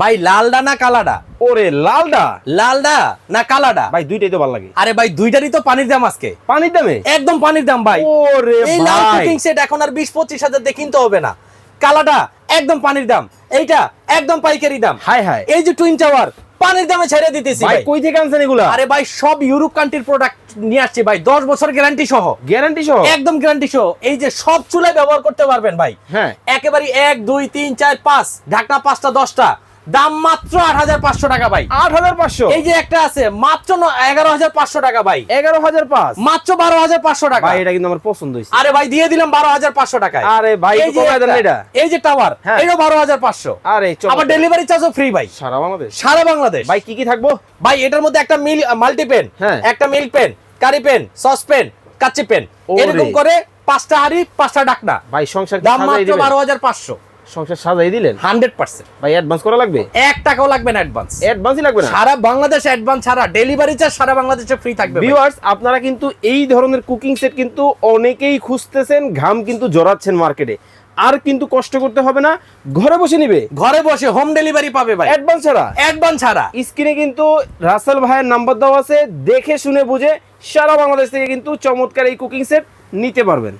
ভাই লালডা না কালাডা? ওরে লালডা? লালডা না কালাডা? ভাই দুইটাই তো ভালো লাগে। আরে ভাই দুইটারই তো পানির দাম আজকে। পানির দামে? একদম পানির দাম ভাই। ওরে এই লাল কুকিং সেট এখন আর বিশ পঁচিশ হাজার দিয়ে কিনতে হবে না। কালাডা একদম পানির দাম। এইটা একদম পাইকারি দাম। হাই হাই এই যে টুইন টাওয়ার পানির দামে ছেড়ে দিতেছি ভাই কই থেকে আনছেন এগুলা? আরে ভাই সব ইউরোপ কান্ট্রির প্রোডাক্ট নিয়ে আসছি ভাই। দশ বছর গ্যারান্টি সহ। গ্যারান্টি সহ? একদম গ্যারান্টি সহ। এই যে সব চুলায় ব্যবহার করতে পারবেন ভাই। হ্যাঁ। একেবারে এক দুই তিন চার পাঁচ ঢাকনা পাঁচটা দশটা। দাম মাত্র আট হাজার পাঁচশো টাকা ভাই। আট হাজার পাঁচশো? এই যে একটা আছে মাত্র এগারো হাজার পাঁচশো টাকা ভাই। এগারো হাজার পাঁচ? মাত্র বারো হাজার পাঁচশো টাকা। এটা কিন্তু আমার পছন্দ হয়েছে। আরে ভাই দিয়ে দিলাম বারো হাজার পাঁচশো টাকা আরে ভাই এই যে একটা, এটা। এই যে টাওয়ার হ্যাঁ। এটাও বারো হাজার পাঁচশো। আরে আবার ডেলিভারি চার্জও ফ্রি ভাই। সারা বাংলাদেশ? সারা বাংলাদেশ। ভাই কি কি থাকব? ভাই এটার মধ্যে একটা মিল মাল্টি পেন হ্যাঁ। একটা milk pen curry pen sauce pen kacchi pen. এরকম করে পাঁচটা হাড়ি পাঁচটা ডাকনা। ভাই সংসার দাম মাত্র বারো হাজার পাঁচশো। সংসার সাজাই দিলেন? Hundred percent. ভাই অ্যাডভান্স করা লাগবে? এক টাকাও লাগবে না অ্যাডভান্স অ্যাডভান্সই লাগবে না? সারা বাংলাদেশ অ্যাডভান্স ছাড়া ডেলিভারি চার্জ সারা বাংলাদেশে ফ্রি থাকবে। ভিউয়ার্স আপনারা কিন্তু এই ধরনের কুকিং সেট কিন্তু অনেকেই খুঁজতেছেন ঘাম কিন্তু জড়াচ্ছেন মার্কেটে আর কিন্তু কষ্ট করতে হবে না ঘরে বসে নিবে। ঘরে বসে হোম ডেলিভারি পাবে ভাই। অ্যাডভান্স ছাড়া? অ্যাডভান্স ছাড়া। স্ক্রিনে কিন্তু রাসেল ভাইয়ের নাম্বার দেওয়া আছে দেখে শুনে বুঝে সারা বাংলাদেশ থেকে কিন্তু চমৎকার এই কুকিং সেট নিতে পারবেন।